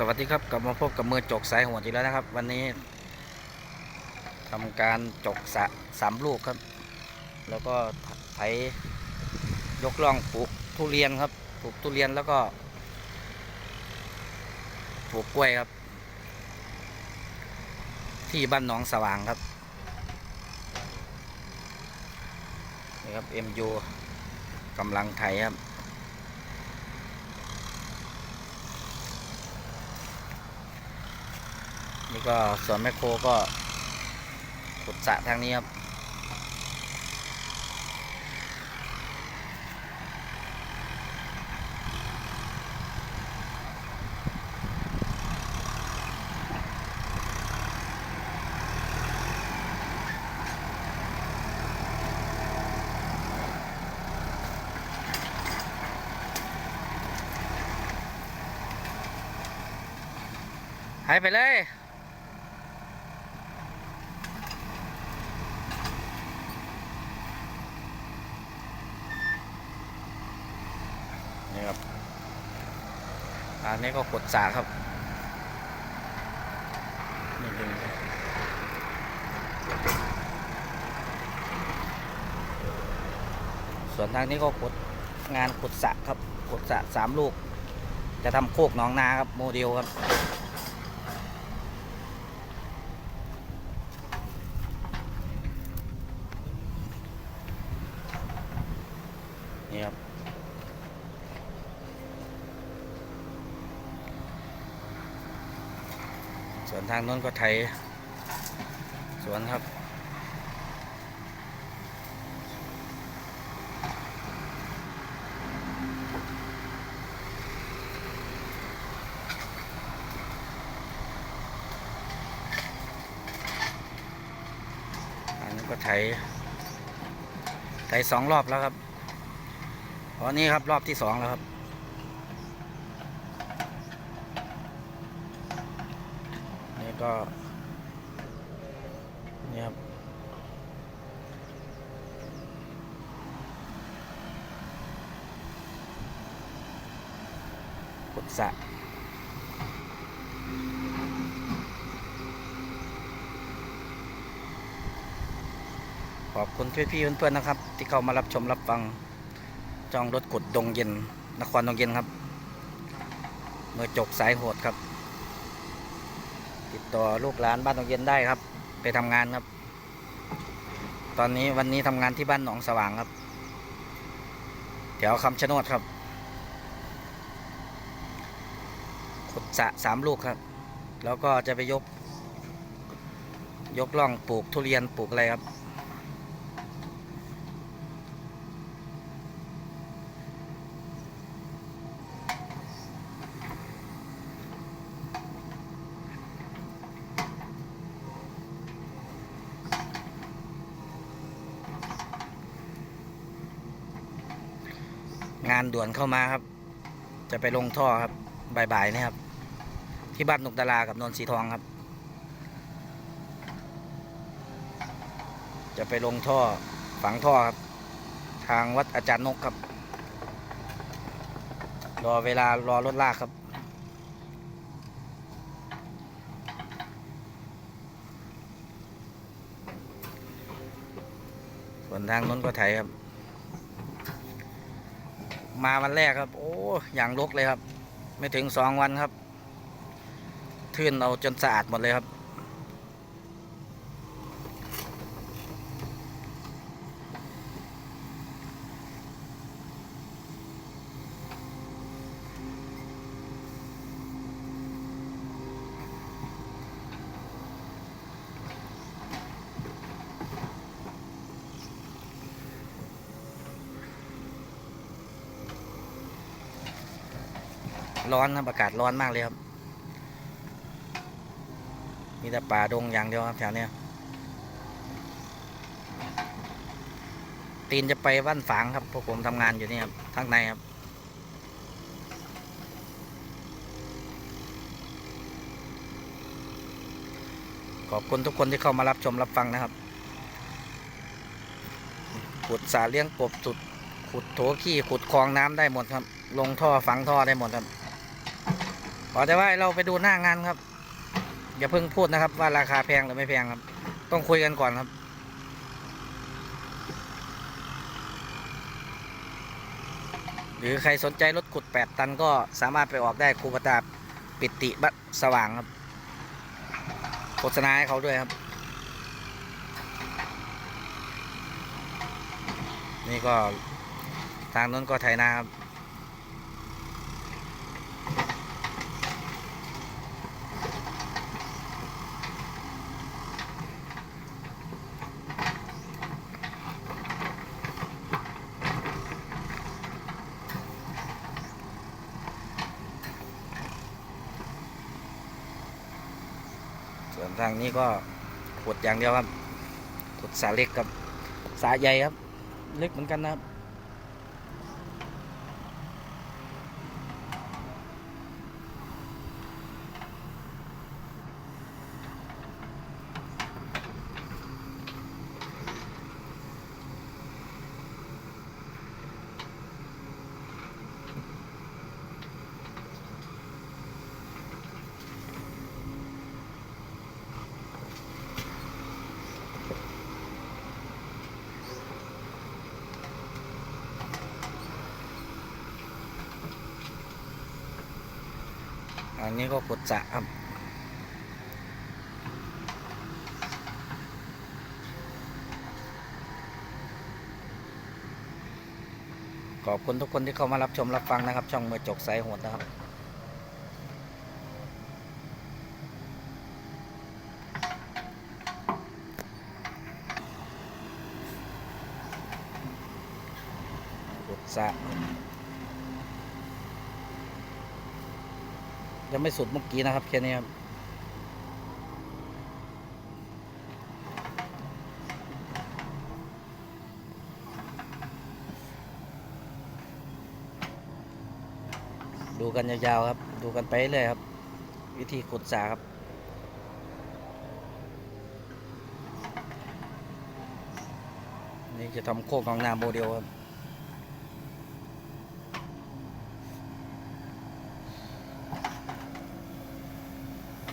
สวัสดีครับกลับมาพบกับมือจกสายหัวอีกแล้วนะครับ วันนี้ทำการจกสะสามลูกครับ แล้วก็ไถยกล่องปลูกทุเรียนครับปลูกทุเรียนแล้วก็ปลูกกล้วยครับ ที่บ้านหนองสว่างครับนี่ครับ MU กำลังไถครับ นี่ก็ส่วนแมคโครก็ขุดสระทางนี้ครับ หายไปเลย นี่ครับานี้ก็กดสาครับนี่ดึงส่วนทางนี้ก็กดงานกดสะครับกดสะสามลูก จะทำโคกหนองนาครับโมเดลครับ นี่ครับ ส่วน ทางน้นก็ไถสวนครับ อันนี้ก็ไถไถสองรอบแล้วครับอ๋อนี่ครับรอบที่สองแล้วครับ ก็นี่ครับกุดสะขอบคุณพี่ๆเพื่อนๆนะครับ ที่เข้ามารับชมรับฟังจองรถกุดดงเย็น นครดงเย็นครับ เมื่อจกสายโหดครับ ติดต่อลูกหลานบ้านหนองเย็นได้ครับ ไปทำงานครับ ตอนนี้วันนี้ทำงานที่บ้านหนองสว่างครับแถวคำชะโนดครับขุดสะสามลูกครับ แล้วก็จะไปยก ยกล่องปลูกทุเรียนปลูกอะไรครับ งานด่วนเข้ามาครับ จะไปลงท่อครับบ่ายๆนี่ครับ ที่บ้านนกดารากับนนทรีทองครับ จะไปลงท่อฝังท่อครับ ทางวัดอาจารย์นกครับ รอเวลารอรถลากครับส่วนทางนู้นก็ไถครับ มาวันแรกครับ โอ้อย่างลกเลยครับ ไม่ถึงสองวันครับ ทื่นเอาจนสะอาดหมดเลยครับ ร้อนครับอากาศร้อนมากเลยครับ มีแต่ป่าดงอย่างเดียวครับแถวเนี้ยตีนจะไปบ้านฝางครับพวกผมทำงานอยู่นี่ครับข้างในครับ ขอบคุณทุกคนที่เข้ามารับชมรับฟังนะครับ ขุดสาเลี้ยงกบสุด ขุดโถขี้ขุดคลองน้ำได้หมดครับ ลงท่อฝังท่อได้หมดครับ อแต่ว่าเราไปดูหน้างานครับ อย่าเพิ่งพูดนะครับ ว่าราคาแพงหรือไม่แพงครับ ต้องคุยกันก่อนครับหรือใครสนใจรถขุด 8 ตันก็สามารถไปออกได้ครูปตาปิติบัสว่างครับโฆษณาให้เขาด้วยครับ นี่ก็ทางนู้นก็ไถนาครับ ทางนี้ก็ขุดอย่างเดียวครับขุดสาเล็กกับสาใหญ่ครับ เล็กเหมือนกันนะครับ อันนี้ก็ขุดสระครับขอบคุณทุกคนที่เข้ามารับชมรับฟังนะครับ ช่องเมื่อจกสายโหดนะครับขุดสระ ยังไม่สุดเมื่อกี้นะครับแค่นี้ครับดูกันยาวๆครับ ดูกันไปเรื่อยครับ วิธีขุดสาครับนี่จะทำโคกของนาโมเดลครับ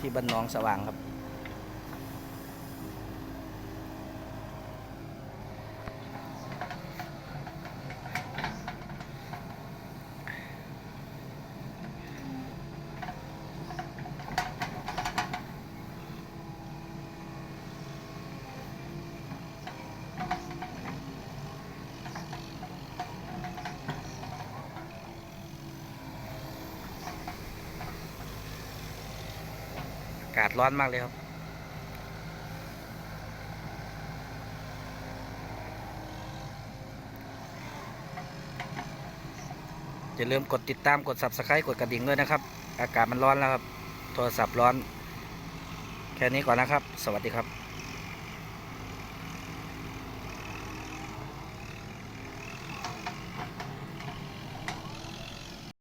ที่บ้านหน้องสว่างครับากาศร้อนมากเลยครับ อย่าลืมกดติดตามกด subscribe กดกระดิ่งด้วยนะครับ อากาศมันร้อนแล้วครับ โทรศัพท์ร้อน แค่นี้ก่อนนะครับ สวัสดีครับ